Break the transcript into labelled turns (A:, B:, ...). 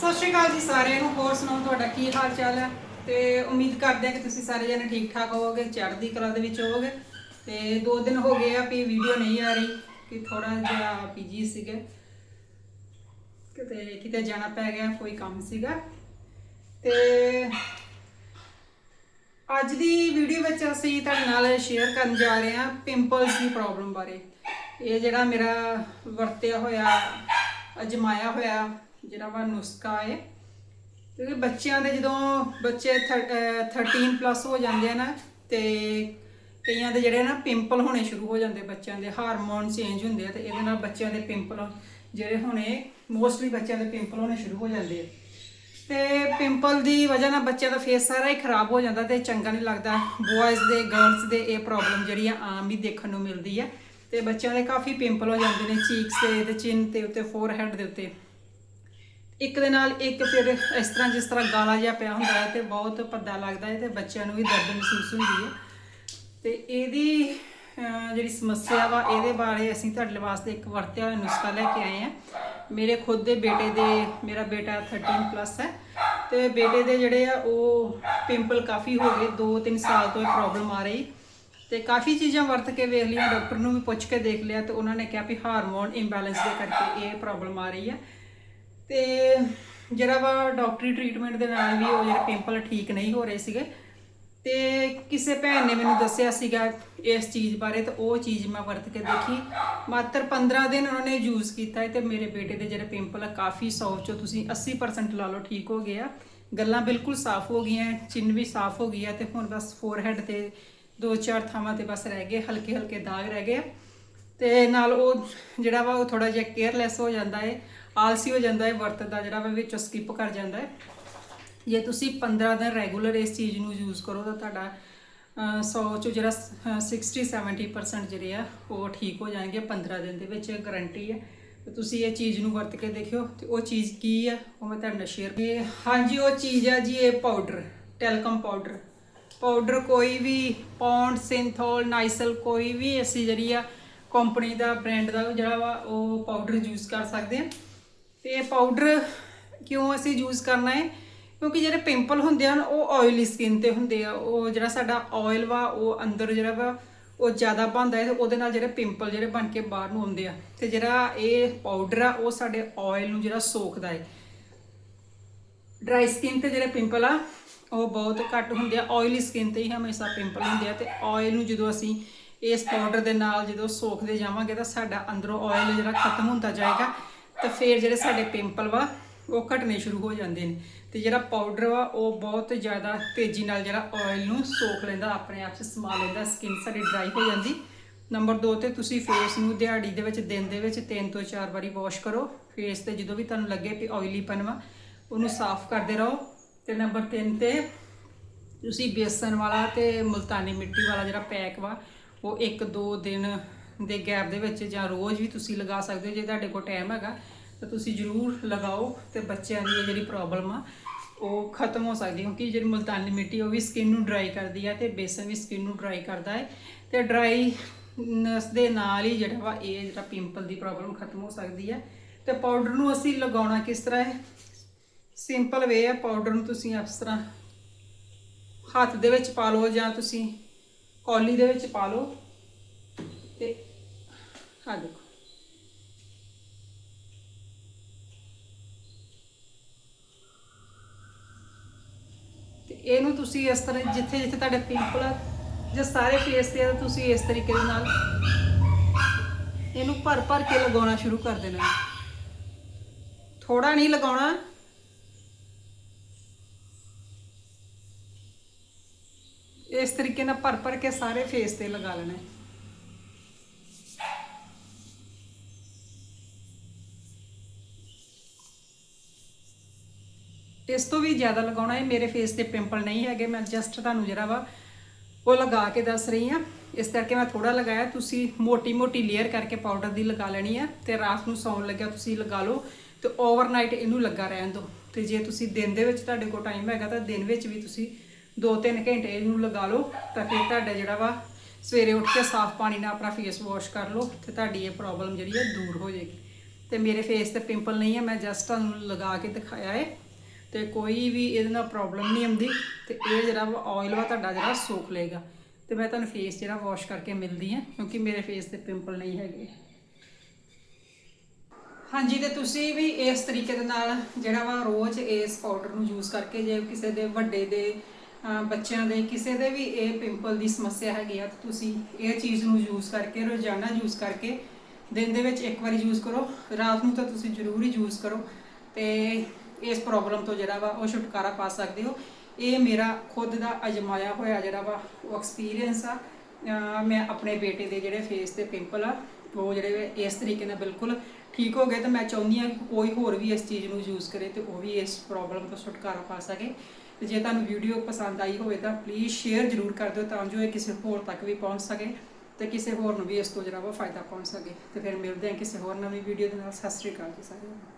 A: ਸਤਿ ਸ਼੍ਰੀ ਅਕਾਲ ਜੀ ਸਾਰਿਆਂ ਨੂੰ, ਹੋਰ ਸੁਣਾਓ ਤੁਹਾਡਾ ਕੀ ਹਾਲ ਚਾਲ ਹੈ? ਤੇ ਉਮੀਦ ਕਰਦੇ ਹਾਂ ਕਿ ਤੁਸੀਂ ਸਾਰੇ ਜਣੇ ਠੀਕ ਠਾਕ ਹੋਵੋਗੇ, ਚੜ੍ਹਦੀ ਕਲਾ ਦੇ ਵਿੱਚ ਹੋਵੋਗੇ। ਤੇ ਦੋ ਦਿਨ ਹੋ ਗਏ ਆ ਵੀ ਵੀਡੀਓ ਨਹੀਂ ਆ ਰਹੀ, ਕਿ ਥੋੜਾ ਜਿਹਾ ਪੀਜੀ ਸੀਗਾ। ਕਿਤੇ ਕਿਤੇ ਜਾਣਾ ਪੈ ਗਿਆ, ਕੋਈ ਕੰਮ ਸੀਗਾ। ਤੇ ਅੱਜ ਦੀ ਵੀਡੀਓ ਵਿੱਚ ਅਸੀਂ ਤੁਹਾਡੇ ਨਾਲ ਸ਼ੇਅਰ ਕਰਨ ਜਾ ਰਹੇ ਹਾਂ ਪਿੰਪਲਸ ਦੀ ਪ੍ਰੋਬਲਮ ਬਾਰੇ। ਇਹ ਜਿਹੜਾ ਮੇਰਾ ਵਰਤਿਆ ਹੋਇਆ, ਅਜਮਾਇਆ ਹੋਇਆ ਜਿਹੜਾ ਵਾ ਨੁਸਖਾ ਹੈ ਕਿਉਂਕਿ ਬੱਚਿਆਂ ਦੇ ਜਦੋਂ ਬੱਚੇ ਥਰ- ਅਹ 13 ਪਲੱਸ ਹੋ ਜਾਂਦੇ ਆ ਨਾ, ਤੇ ਕਈਆਂ ਦੇ ਜਿਹੜੇ ਨਾ ਪਿੰਪਲ ਹੋਣੇ ਸ਼ੁਰੂ ਹੋ ਜਾਂਦੇ ਬੱਚਿਆਂ ਦੇ ਹਾਰਮੋਨ ਚੇਂਜ ਹੁੰਦੇ ਆ ਤੇ ਇਹਦੇ ਨਾਲ ਬੱਚਿਆਂ ਦੇ ਪਿੰਪਲ ਜਿਹੜੇ ਹੋਣੇ ਮੋਸਟਲੀ ਬੱਚਿਆਂ ਦੇ ਪਿੰਪਲ ਹੋਣੇ ਸ਼ੁਰੂ ਹੋ ਜਾਂਦੇ ਆ। ਤੇ ਪਿੰਪਲ ਦੀ ਵਜ੍ਹਾ ਨਾਲ ਬੱਚਿਆਂ ਦਾ ਫੇਸ ਸਾਰਾ ਹੀ ਖਰਾਬ ਹੋ ਜਾਂਦਾ ਤੇ ਚੰਗਾ ਨਹੀਂ ਲੱਗਦਾ। ਬॉयਜ਼ ਦੇ ਗਰਲਸ ਦੇ ਇਹ ਪ੍ਰੋਬਲਮ ਜਿਹੜੀ ਆ ਆਮ ਹੀ ਦੇਖਣ ਨੂੰ ਮਿਲਦੀ ਆ। ਤੇ ਬੱਚਿਆਂ ਦੇ ਕਾਫੀ ਪਿੰਪਲ ਹੋ ਜਾਂਦੇ ਨੇ ਚੀਕਸ ਤੇ ਤੇ ਚਿਨ ਤੇ ਉੱਤੇ ਫੋਰਹੈਡ ਦੇ ਉੱਤੇ। ਇੱਕ ਦੇ ਨਾਲ ਇੱਕ ਫਿਰ ਇਸ ਤਰ੍ਹਾਂ ਜਿਸ ਤਰ੍ਹਾਂ ਗਾਲਾ ਜਿਹਾ ਪਿਆ ਹੁੰਦਾ ਹੈ ਤੇ ਬਹੁਤ ਭੱਦਾ ਲੱਗਦਾ ਹੈ ਤੇ ਬੱਚਿਆਂ ਨੂੰ ਵੀ ਦਰਦ ਮਹਿਸੂਸ ਹੁੰਦੀ ਹੈ। ਤੇ ਇਹਦੀ ਜਿਹੜੀ ਸਮੱਸਿਆ ਵਾ, ਇਹਦੇ ਬਾਰੇ ਅਸੀਂ ਤੁਹਾਡੇ ਵਾਸਤੇ ਇੱਕ ਵਰਤਿਆ ਹੋਇਆ ਨੁਸਖਾ ਲੈ ਕੇ ਆਏ ਆ ਮੇਰੇ ਖੁਦ ਦੇ ਬੇਟੇ ਦੇ, ਮੇਰਾ ਬੇਟਾ 13 ਪਲੱਸ ਹੈ ਤੇ ਬੇਟੇ ਦੇ ਜਿਹੜੇ ਆ, ਉਹ ਪਿੰਪਲ ਕਾਫੀ ਹੋ ਗਏ 2-3 ਸਾਲ ਤੋਂ ਇਹ ਪ੍ਰੋਬਲਮ ਆ ਰਹੀ। ਤੇ ਕਾਫੀ ਚੀਜ਼ਾਂ ਵਰਤ ਕੇ ਵੇਖ ਲਈਆਂ, ਡਾਕਟਰ ਨੂੰ ਵੀ ਪੁੱਛ ਕੇ ਦੇਖ ਲਿਆ ਤੇ ਉਹਨਾਂ ਨੇ ਕਿਹਾ ਵੀ ਹਾਰਮੋਨ ਇੰਬੈਲੈਂਸ ਦੇ ਕਰਕੇ ਇਹ ਪ੍ਰੋਬਲਮ ਆ ਰਹੀ ਹੈ। ਤੇ ਜਿਹੜਾ ਵਾ ਡਾਕਟਰੀ ਟ੍ਰੀਟਮੈਂਟ ਦੇ ਨਾਲ ਵੀ ਉਹ ਜਿਹੜੇ ਪਿੰਪਲ ਠੀਕ ਨਹੀਂ ਹੋ ਰਹੇ ਸੀਗੇ, ਤੇ ਕਿਸੇ ਭੈਣ ਨੇ ਮੈਨੂੰ ਦੱਸਿਆ ਸੀਗਾ ਇਸ ਚੀਜ਼ ਬਾਰੇ ਤੇ ਉਹ ਚੀਜ਼ ਮੈਂ ਵਰਤ ਕੇ ਦੇਖੀ। ਮਾਤਰ 15 ਦਿਨ ਉਹਨਾਂ ਨੇ ਯੂਜ਼ ਕੀਤਾ ਹੈ ਤੇ ਮੇਰੇ ਬੇਟੇ ਦੇ ਜਿਹੜੇ ਪਿੰਪਲ ਆ, ਕਾਫੀ ਸੌਫ ਚੋਂ ਤੁਸੀਂ 80% ਲਾ ਲਓ, ਠੀਕ ਹੋ ਗਏ ਆ। ਗੱਲਾਂ ਬਿਲਕੁਲ ਸਾਫ਼ ਹੋ ਗਈਆਂ ਚਿੰਨ ਵੀ ਸਾਫ਼ ਹੋ ਗਈ ਆ ਤੇ ਹੁਣ ਬਸ ਫੋਰਹੈਡ ਤੇ ਦੋ ਚਾਰ ਥਾਵਾਂ ਤੇ ਬਸ ਰਹਿ ਗਏ ਹਲਕੇ ਹਲਕੇ ਦਾਗ ਰਹਿ ਗਏ। ਆ। ਤੇ ਨਾਲ ਉਹ ਜਿਹੜਾ ਵਾ ਉਹ ਥੋੜਾ ਜਿਹਾ ਕੇਅਰਲੈਸ ਹੋ ਜਾਂਦਾ ਹੈ ਆਲਸੀ ਹੋ ਜਾਂਦਾ ਹੈ ਵਰਤ ਦਾ ਜਿਹੜਾ ਵਾ ਵਿੱਚੋਂ ਸਕਿਪ ਕਰ ਜਾਂਦਾ ਹੈ। ਜੇ ਤੁਸੀਂ 15 ਦਿਨ ਰੈਗੂਲਰ ਇਸ ਚੀਜ਼ ਨੂੰ ਯੂਜ਼ ਕਰੋ ਤਾਂ ਤੁਹਾਡਾ ਅਹ, 100 ਚੋਂ ਜਿਹੜਾ ਅਹ, 60 70% ਜਿਹੜੇ ਆ ਉਹ ਠੀਕ ਹੋ ਜਾਣਗੇ 15 ਦਿਨ ਦੇ ਵਿੱਚ ਗਾਰੰਟੀ ਹੈ। ਤੇ ਤੁਸੀਂ ਇਹ ਚੀਜ਼ ਨੂੰ ਵਰਤ ਕੇ ਦੇਖਿਓ ਤੇ ਉਹ ਚੀਜ਼ ਕੀ ਆ ਉਹ ਮੈਂ ਤੁਹਾਡੇ ਨਾਲ ਸ਼ੇਅਰ ਇਹ ਹਾਂਜੀ ਉਹ ਚੀਜ਼ ਆ ਜੀ ਇਹ ਪਾਊਡਰ ਟੈਲਕਮ ਪਾਊਡਰ ਪਾਊਡਰ ਕੋਈ ਵੀ ਪੌਂਡ ਸਿੰਥੋਲ ਨਾਈਸਲ ਕੋਈ ਵੀ ਅਸੀਂ ਜਿਹੜੀ ਆ ਕੰਪਨੀ ਦਾ ਬ੍ਰਾਂਡ ਦਾ ਜਿਹੜਾ ਵਾ ਉਹ ਪਾਊਡਰ ਯੂਜ਼ ਕਰ ਸਕਦੇ ਆ। ਤੇ ਇਹ ਪਾਊਡਰ ਕਿਉਂ ਅਸੀਂ ਯੂਜ਼ ਕਰਨਾ ਹੈ? ਕਿਉਂਕਿ ਜਿਹੜੇ ਪਿੰਪਲ ਹੁੰਦੇ ਹਨ, ਉਹ ਆਇਲੀ ਸਕਿਨ ਤੇ ਹੁੰਦੇ ਆ। ਉਹ ਜਿਹੜਾ ਸਾਡਾ ਆਇਲ ਵਾ, ਉਹ ਅੰਦਰ ਜਿਹੜਾ ਵਾ, ਉਹ ਜ਼ਿਆਦਾ ਬਣਦਾ ਹੈ ਤੇ ਉਹਦੇ ਨਾਲ ਜਿਹੜੇ ਪਿੰਪਲ ਜਿਹੜੇ ਬਣ ਕੇ ਬਾਹਰ ਨੂੰ ਆਉਂਦੇ ਆ। ਤੇ ਜਿਹੜਾ ਇਹ ਪਾਊਡਰ ਆ, ਉਹ ਸਾਡੇ ਆਇਲ ਨੂੰ ਜਿਹੜਾ ਸੋਖਦਾ ਹੈ। ਡਰਾਈ ਸਕਿਨ ਤੇ ਜਿਹੜੇ ਪਿੰਪਲ ਆ, ਉਹ ਬਹੁਤ ਘੱਟ ਹੁੰਦੇ ਆ। ਆਇਲੀ ਸਕਿਨ ਤੇ ਹੀ ਹਮੇਸ਼ਾ ਪਿੰਪਲ ਹੁੰਦੇ ਆ ਤੇ ਆਇਲ ਨੂੰ ਜਦੋਂ ਅਸੀਂ ਇਸ ਪਾਊਡਰ ਦੇ ਨਾਲ ਜਦੋਂ ਸੋਖਦੇ ਜਾਵਾਂਗੇ ਤਾਂ ਸਾਡਾ ਅੰਦਰੋਂ ਆਇਲ ਜਿਹੜਾ ਖਤਮ ਹੁੰਦਾ ਜਾਏਗਾ। ਤੇ ਫਿਰ ਜਿਹੜੇ ਸਾਡੇ ਪਿੰਪਲ ਵਾ, ਉਹ ਘਟਨੇ ਸ਼ੁਰੂ ਹੋ ਜਾਂਦੇ ਨੇ। ਤੇ ਜਿਹੜਾ ਪਾਊਡਰ ਵਾ, ਉਹ ਬਹੁਤ ਜ਼ਿਆਦਾ ਤੇਜ਼ੀ ਨਾਲ ਜਿਹੜਾ ਆਇਲ ਨੂੰ ਸੋਖ ਲੈਂਦਾ, ਆਪਣੇ ਆਪ 'ਚ ਸਮਾ ਲੈਂਦਾ ਸਕਿਨ ਸਾਡੀ ਡਰਾਈ ਹੋ ਜਾਂਦੀ। ਨੰਬਰ 2 ਤੇ ਤੁਸੀਂ ਫੇਸ ਨੂੰ ਦਿਹਾੜੀ ਦੇ ਵਿੱਚ, ਦਿਨ ਦੇ ਵਿੱਚ 3 ਤੋਂ 4 ਵਾਰੀ ਵਾਸ਼ ਕਰੋ। ਫੇਸ ਤੇ ਜਦੋਂ ਵੀ ਤੁਹਾਨੂੰ ਲੱਗੇ ਕਿ ਆਇਲੀਪਨ ਵਾ, ਉਹਨੂੰ ਸਾਫ਼ ਕਰਦੇ ਰਹੋ। ਤੇ ਨੰਬਰ 3 ਤੇ ਤੁਸੀਂ ਬੇਸਨ ਵਾਲਾ ਤੇ ਮੁਲਤਾਨੀ ਮਿੱਟੀ ਵਾਲਾ ਜਿਹੜਾ ਪੈਕ ਵਾ, ਉਹ 1-2 ਦਿਨ ਦੇ ਗੈਪ ਦੇ ਵਿੱਚ ਜਾਂ ਰੋਜ਼ ਵੀ ਤੁਸੀਂ ਲਗਾ ਸਕਦੇ ਹੋ, ਜੇ ਤੁਹਾਡੇ ਕੋਲ ਟਾਈਮ ਹੈਗਾ। ਤਾਂ ਤੁਸੀਂ ਜ਼ਰੂਰ ਲਗਾਓ ਤੇ ਬੱਚਿਆਂ ਦੀ ਇਹ ਜਿਹੜੀ ਪ੍ਰੋਬਲਮ ਆ, ਉਹ ਖਤਮ ਹੋ ਸਕਦੀ ਕਿਉਂਕਿ ਜਿਹੜੀ ਮੁਲਤਾਨੀ ਮਿੱਟੀ, ਉਹ ਵੀ ਸਕਿਨ ਨੂੰ ਡਰਾਈ ਕਰਦੀ ਹੈ ਤੇ ਬੇਸਨ ਵੀ ਸਕਿਨ ਨੂੰ ਡਰਾਈ ਕਰਦਾ ਹੈ ਤੇ ਡਰਾਈ ਨਸ ਦੇ ਨਾਲ ਹੀ ਜਿਹੜਾ ਵਾ ਇਹ ਜਿਹੜਾ ਪਿੰਪਲ ਦੀ ਪ੍ਰੋਬਲਮ ਖਤਮ ਹੋ ਸਕਦੀ ਹੈ ਤੇ ਪਾਊਡਰ ਨੂੰ ਅਸੀਂ ਲਗਾਉਣਾ ਕਿਸ ਤਰ੍ਹਾਂ ਹੈ? ਸਿੰਪਲ ਵੇ ਹੈ ਪਾਊਡਰ ਨੂੰ ਤੁਸੀਂ ਇਸ ਤਰ੍ਹਾਂ ਹੱਥ ਦੇ ਵਿੱਚ ਪਾ ਲਓ ਜਾਂ ਤੁਸੀਂ ਕੌਲੀ ਦੇ ਵਿੱਚ ਪਾ ਲਓ ਤੇ ਆ ਦੇਖੋ ਤੇ ਇਹਨੂੰ ਤੁਸੀਂ ਇਸ ਤਰ੍ਹਾਂ ਜਿੱਥੇ ਜਿੱਥੇ ਤੁਹਾਡੇ ਪਿੰਪਲ ਆ, ਜਾਂ ਸਾਰੇ ਫੇਸ ਤੇ ਆ, ਤਾਂ ਤੁਸੀਂ ਇਸ ਤਰੀਕੇ ਦੇ ਨਾਲ ਇਹਨੂੰ ਭਰ ਭਰ ਕੇ ਲਗਾਉਣਾ ਸ਼ੁਰੂ ਕਰ ਦੇਣਾ। ਥੋੜਾ ਨਹੀਂ ਲਗਾਉਣਾ। ਇਸ ਤਰੀਕੇ ਨਾਲ ਭਰ ਭਰ ਕੇ ਸਾਰੇ ਫੇਸ ਤੇ ਲਗਾ ਲੈਣਾ। ਇਸ ਤੋਂ ਵੀ ਜ਼ਿਆਦਾ ਲਗਾਉਣਾ ਹੈ ਮੇਰੇ ਫੇਸ ਤੇ ਪਿੰਪਲ ਨਹੀਂ ਹੈਗੇ, ਮੈਂ ਜਸਟ ਤੁਹਾਨੂੰ ਜਿਹੜਾ ਵਾ ਉਹ ਲਗਾ ਕੇ ਦੱਸ ਰਹੀ ਹਾਂ। ਇਸ ਕਰਕੇ ਮੈਂ ਥੋੜਾ ਲਗਾਇਆ, ਤੁਸੀਂ ਮੋਟੀ ਮੋਟੀ ਲੇਅਰ ਕਰਕੇ ਪਾਊਡਰ ਦੀ ਲਗਾ ਲੈਣੀ ਆ ਤੇ ਰਾਤ ਨੂੰ ਸੌਣ ਲੱਗਿਆ ਤੁਸੀਂ ਲਗਾ ਲਓ ਤੇ ਓਵਰਨਾਈਟ ਇਹਨੂੰ ਲੱਗਾ ਰਹਿਣ ਦਿਓ। ਤੇ ਜੇ ਤੁਸੀਂ ਦਿਨ ਦੇ ਵਿੱਚ ਤੁਹਾਡੇ ਕੋਲ ਟਾਈਮ ਹੈਗਾ ਤਾਂ ਦਿਨ ਵਿੱਚ ਵੀ ਤੁਸੀਂ 2-3 ਘੰਟੇ ਇਹਨੂੰ ਲਗਾ ਲਓ ਤਾਂ ਫਿਰ ਤੁਹਾਡਾ ਜਿਹੜਾ ਵਾ ਸਵੇਰੇ ਉੱਠ ਕੇ ਸਾਫ਼ ਪਾਣੀ ਨਾਲ ਆਪਣਾ ਫੇਸ ਵਾਸ਼ ਕਰ ਲਓ ਤੇ ਤੁਹਾਡੀ ਇਹ ਪ੍ਰੋਬਲਮ ਜਿਹੜੀ ਹੈ ਦੂਰ ਹੋ ਜਾਏਗੀ। ਤੇ ਮੇਰੇ ਫੇਸ ਤੇ ਪਿੰਪਲ ਨਹੀਂ ਹੈ ਮੈਂ ਜਸਟ ਤੁਹਾਨੂੰ ਲਗਾ ਕੇ ਦਿਖਾਇਆ ਹੈ ਤੇ ਕੋਈ ਵੀ ਇਹਦੇ ਨਾਲ ਪ੍ਰੋਬਲਮ ਨਹੀਂ ਆਉਂਦੀ ਤੇ ਇਹ ਜਿਹੜਾ ਵਾ ਆਇਲ ਵਾ ਤੁਹਾਡਾ ਜਿਹੜਾ ਸੋਖ ਲਏਗਾ। ਤੇ ਮੈਂ ਤੁਹਾਨੂੰ ਫੇਸ ਜਿਹੜਾ ਵਾਸ਼ ਕਰਕੇ ਮਿਲਦੀ ਹਾਂ, ਕਿਉਂਕਿ ਮੇਰੇ ਫੇਸ ਤੇ ਪਿੰਪਲ ਨਹੀਂ ਹੈਗੇ। ਹਾਂਜੀ, ਤੇ ਤੁਸੀਂ ਵੀ ਇਸ ਤਰੀਕੇ ਦੇ ਨਾਲ ਜਿਹੜਾ ਵਾ ਰੋਜ਼ ਇਸ ਪਾਊਡਰ ਨੂੰ ਯੂਜ਼ ਕਰਕੇ ਜੇ ਕਿਸੇ ਦੇ ਵੱਡੇ ਦੇ ਬੱਚਿਆਂ ਦੇ, ਕਿਸੇ ਦੇ ਵੀ ਇਹ ਪਿੰਪਲ ਦੀ ਸਮੱਸਿਆ ਹੈਗੀ ਆ, ਤਾਂ ਤੁਸੀਂ ਇਹ ਚੀਜ਼ ਨੂੰ ਯੂਜ਼ ਕਰਕੇ, ਰੋਜ਼ਾਨਾ ਯੂਜ਼ ਕਰਕੇ ਦਿਨ ਦੇ ਵਿੱਚ ਇੱਕ ਵਾਰੀ ਯੂਜ਼ ਕਰੋ। ਰਾਤ ਨੂੰ ਤਾਂ ਤੁਸੀਂ ਜ਼ਰੂਰ ਹੀ ਯੂਜ਼ ਕਰੋ। ਤੇ ਇਸ ਪ੍ਰੋਬਲਮ ਤੋਂ ਜਿਹੜਾ ਵਾ ਉਹ ਛੁਟਕਾਰਾ ਪਾ ਸਕਦੇ ਹੋ। ਇਹ ਮੇਰਾ ਖੁਦ ਦਾ ਅਜਮਾਇਆ ਹੋਇਆ ਜਿਹੜਾ ਵਾ ਉਹ ਐਕਸਪੀਰੀਅੰਸ ਆ। ਮੈਂ ਆਪਣੇ ਬੇਟੇ ਦੇ ਜਿਹੜੇ ਫੇਸ ਤੇ ਪਿੰਪਲ ਆ, ਉਹ ਜਿਹੜੇ ਇਸ ਤਰੀਕੇ ਨਾਲ ਬਿਲਕੁਲ ਠੀਕ ਹੋ ਗਏ ਤੇ ਮੈਂ ਚਾਹੁੰਦੀ ਹਾਂ ਕਿ ਕੋਈ ਹੋਰ ਵੀ ਇਸ ਚੀਜ਼ ਨੂੰ ਯੂਜ਼ ਕਰੇ ਤੇ ਉਹ ਵੀ ਇਸ ਪ੍ਰੋਬਲਮ ਤੋਂ ਛੁਟਕਾਰਾ ਪਾ ਸਕੇ। ਤੇ ਜੇ ਤੁਹਾਨੂੰ ਵੀਡੀਓ ਪਸੰਦ ਆਈ ਹੋਵੇ ਤਾਂ ਪਲੀਜ਼ ਸ਼ੇਅਰ ਜ਼ਰੂਰ ਕਰ ਦਿਓ ਤਾਂ ਜੋ ਇਹ ਕਿਸੇ ਹੋਰ ਤੱਕ ਵੀ ਪਹੁੰਚ ਸਕੇ ਤੇ ਕਿਸੇ ਹੋਰ ਨੂੰ ਵੀ ਇਸ ਤੋਂ ਜਿਹੜਾ ਵਾ ਫਾਇਦਾ ਪਹੁੰਚ ਸਕੇ। ਤੇ ਫਿਰ ਮਿਲਦੇ ਹਾਂ ਕਿਸੇ ਹੋਰ ਨਵੀਂ ਵੀਡੀਓ ਦੇ ਨਾਲ। ਸਤਿ ਸ਼੍ਰੀ ਅਕਾਲ ਜੀ ਸਾਰਿਆਂ ਨੂੰ।